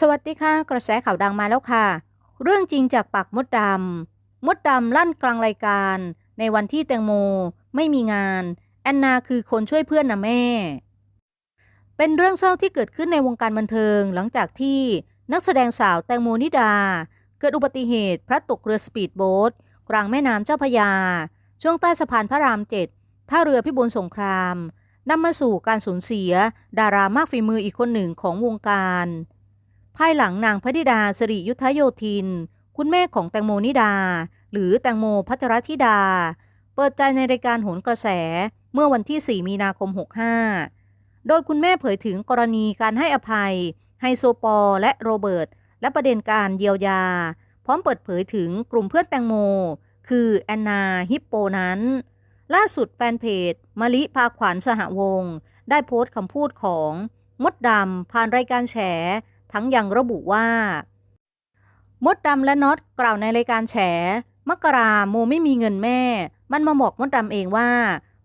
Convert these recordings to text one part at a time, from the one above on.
สวัสดีค่ะ กระแสข่าวดังมาแล้วค่ะ เรื่องจริงจากปากมดดำมดดำลั่นกลางรายการ ในวันที่แตงโม ไม่มีงาน แอนนาคือคนช่วยเพื่อนนะแม่ เป็นเรื่องเศร้าที่เกิดขึ้นในวงการบันเทิงหลังจากที่นักแสดงสาวแตงโมนิดา เกิดอุบัติเหตุพลัดตกเรือสปีดโบ๊ทกลางแม่น้ำเจ้าพยา ช่วงใต้สะพานพระรามเจ็ดท่าเรือพิบูลสงครามนำมาสู่การสูญเสีย ดารามากฝีมืออีกคนหนึ่งของวงการ ภายหลังนางพระธิดาสิริยุทธโยธิน คุณแม่ของแตงโมนิดา หรือแตงโมพัทรธิดา เปิดใจในรายการโหนกระแสเมื่อวันที่ 4 มีนาคม 65 โดยคุณแม่เผยถึงกรณีการให้อภัย ไฮโซปอลและโรเบิร์ตและประเด็นการเยียวยา พร้อมเปิดเผยถึงกลุ่มเพื่อนแตงโม คือแอนนา ฮิปโปนั้น ล่าสุดแฟนเพจมะลิพาขวัญสหวงศ์ได้โพสต์คำพูดของมดดำผ่านรายการแฉ ทั้งยังระบุว่า มดดำและน็อตกล่าวในรายการแฉ มกราโมไม่มีเงินแม่ มันมาบอกมดดำเองว่า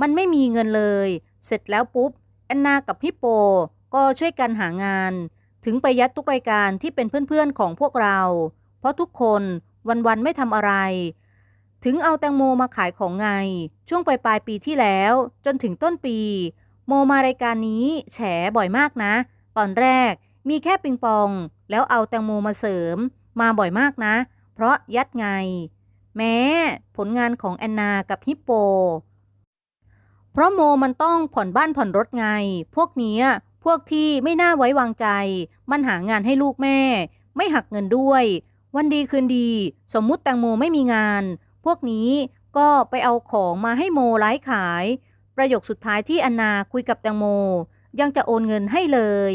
มันไม่มีเงินเลย เสร็จแล้วปุ๊บแอนนากับพี่โปก็ช่วยกันหางาน ถึงไปยัดทุกรายการที่เป็นเพื่อนๆของพวกเรา เพราะทุกคนวันๆไม่ทำอะไร ถึงเอาแตงโมมาขายของไง ช่วงปลายปลายปีที่แล้ว จนถึงต้นปี โมมารายการนี้แฉบ่อยมากนะ ตอนแรก มีแค่ปิงปอง แล้วเอาแตงโมมาเสริม มาบ่อยมากนะ เพราะยัดไง แม้ผลงานของแอนนากับฮิปโป เพราะโมมันต้องผ่อนบ้านผ่อนรถไง พวกเนี้ยพวกที่ไม่น่าไว้วางใจ มันหางานให้ลูกแม่ ไม่หักเงินด้วย วันดีคืนดี สมมุติแตงโมไม่มีงาน พวกนี้ก็ไปเอาของมาให้โมไลฟ์ขาย ประโยคสุดท้ายที่แอนนาคุยกับแตงโม ยังจะโอนเงินให้เลย